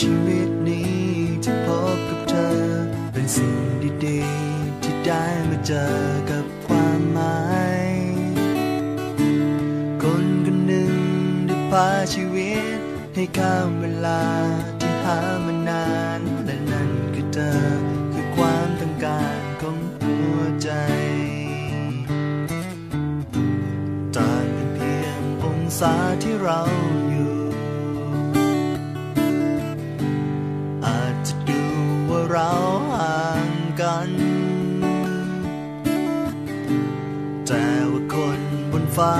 ชีวิตนี้ที่พบกับเธอ เป็นสิ่งดีๆ ที่ได้มาเจอกับความหมาย คนคนหนึ่งได้พาชีวิต ให้ข้ามเวลาที่หามานานและนั่นคือเธอคือความต้องการของหัวใจต่างกันเพียงองศาที่เราอยู่ัน แต่ว่าคนบนฟ้า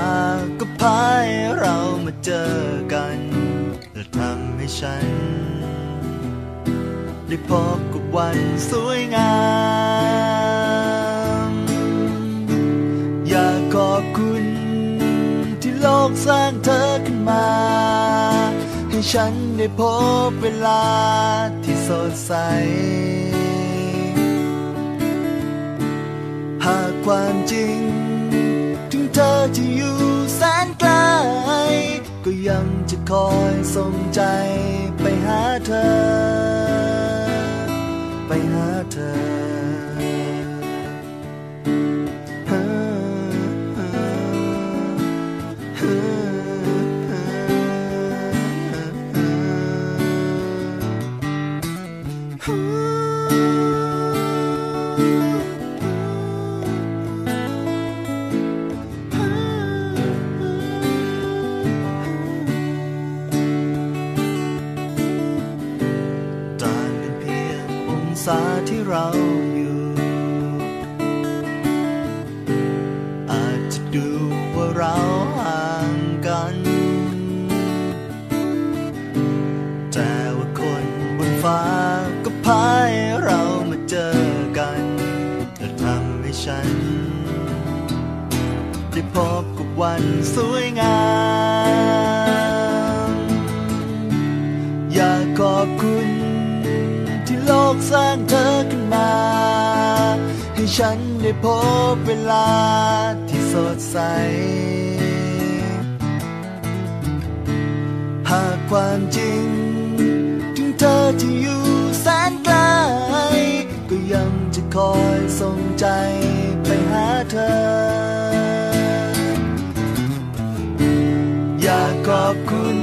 ก็พาเรามาเจอกันและทำให้ฉัน ได้พบกับวันสวยงาม อยากขอบคุณ ที่โลกสร้างเธอขึ้นมาให้ฉันได้พบเวลาที่สดใส ความจริง ถึงเธอจะอยู่แสนไกล ก็ยังจะคอยส่งใจไปหาเธอ งองศาที่เราอยู่ อาจจะดูว่าเราห่างกัน แต่ว่าคนบนฟ้าก็พาให้เรามาเจอกันและทำให้ฉัน ได้พบกับวันสวยงาม ฉันได้พบเวลาที่สดใส หากความจริง ถึงเธอจะอยู่แสนไกล ก็ยังจะคอยส่งใจไปหาเธอ อยากขอบคุณ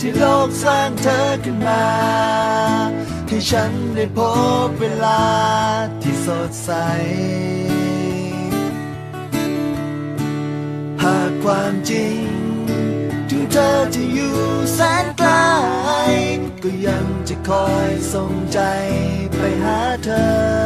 ที่โลกสร้างเธอขึ้นมา ให้ฉันได้พบเวลาที่สดใส หากความจริง ถึงเธอจะอยู่แสนไกล ก็ยังจะคอยส่งใจไปหาเธอ